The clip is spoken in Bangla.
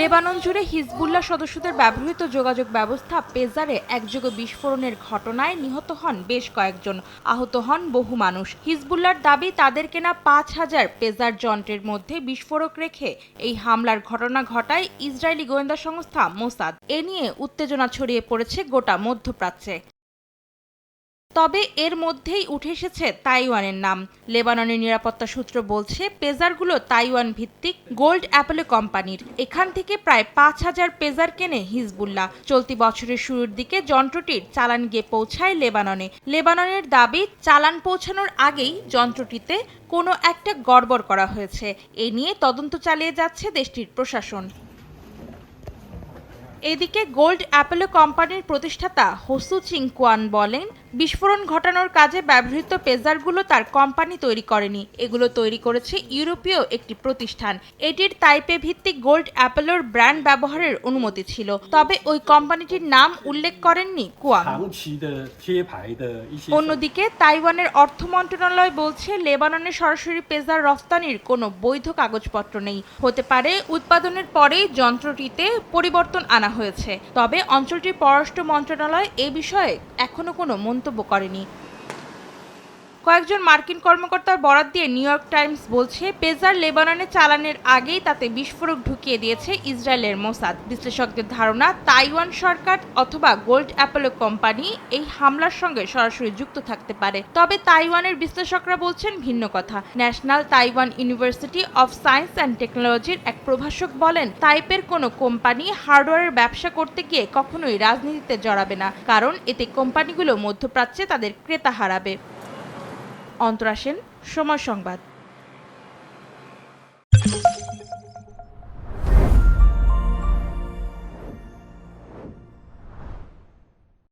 লেবানন জুড়ে হিজবুল্লাহ সদস্যদের ব্যবহৃত যোগাযোগ ব্যবস্থা পেজারে একযোগে বিস্ফোরণের ঘটনায় নিহত হন বেশ কয়েকজন। আহত হন বহু মানুষ। হিজবুল্লার দাবি, তাদের কেনা পাঁচ হাজার পেজার যন্ত্রের মধ্যে বিস্ফোরক রেখে এই হামলার ঘটনা ঘটায় ইসরায়েলি গোয়েন্দা সংস্থা মোসাদ। এ নিয়ে উত্তেজনা ছড়িয়ে পড়েছে গোটা মধ্যপ্রাচ্যে। তবে এর মধ্যেই উঠে এসেছে তাইওয়ানের নাম। লেবাননের নিরাপত্তা সূত্র বলছে, পেজারগুলো তাইওয়ান ভিত্তিক গোল্ড অ্যাপেলো কোম্পানির। এখান থেকে প্রায় পাঁচ হাজার পেজার কেনে হিজবুল্লাহ। চলতি বছরের শুরুর দিকে যন্ত্রটির চালান গিয়ে পৌঁছায় লেবাননে। লেবাননের দাবি, চালান পৌঁছানোর আগেই যন্ত্রটিতে কোনো একটা গড়বড় করা হয়েছে। এ নিয়ে তদন্ত চালিয়ে যাচ্ছে দেশটির প্রশাসন। এদিকে গোল্ড অ্যাপেলো কোম্পানির প্রতিষ্ঠাতা হোসু চিংকুয়ান বলেন বিস্ফোরণ ঘটানোর কাজে ব্যবহৃত পেজারগুলো তার কোম্পানি তৈরি করেনি। এগুলো তৈরি করেছে ইউরোপীয় একটি প্রতিষ্ঠান। এটির তাইপে ভিত্তিক গোল্ড অ্যাপেলোর ব্র্যান্ড ব্যবহারের অনুমতি ছিল। তবে ওই কোম্পানিটির নাম উল্লেখ করেননি কুয়াং। অন্যদিকে তাইওয়ানের অর্থ মন্ত্রণালয় বলছে লেবাননে সরাসরি পেজার রফতানির কোনো বৈধ কাগজপত্র নেই। হতে পারে উৎপাদনের পরেই যন্ত্রটিতে পরিবর্তন আনা হয়েছে। তবে অঞ্চলটির পররাষ্ট্র মন্ত্রণালয় এ বিষয়ে এখনও কোনো মন্তব্য করেনি। কয়েকজন মার্কিন কর্মকর্তার বরাত দিয়ে নিউ ইয়র্ক টাইমস বলছে, পেজার লেবাননে চালানের আগেই তাতে বিস্ফোরক ঢুকিয়ে দিয়েছে ইসরায়েলের মোসাদ। বিশ্লেষকদের ধারণা, তাইওয়ান সরকার অথবা গোল্ড অ্যাপেলো কোম্পানি এই হামলার সঙ্গে সরাসরি যুক্ত থাকতে পারে। তবে তাইওয়ানের বিশ্লেষকরা বলছেন, ভিন্ন কথা। National Taiwan University of Science and টেকনোলজির এক প্রভাষক বলেন তাইপের কোনো কোম্পানি হার্ডওয়্যারের ব্যবসা করতে গিয়ে কখনোই রাজনীতিতে জড়াবে না, কারণ এতে কোম্পানিগুলো মধ্যপ্রাচ্যে তাদের ক্রেতা হারাবে। অন্তরা সেন সময় সংবাদ।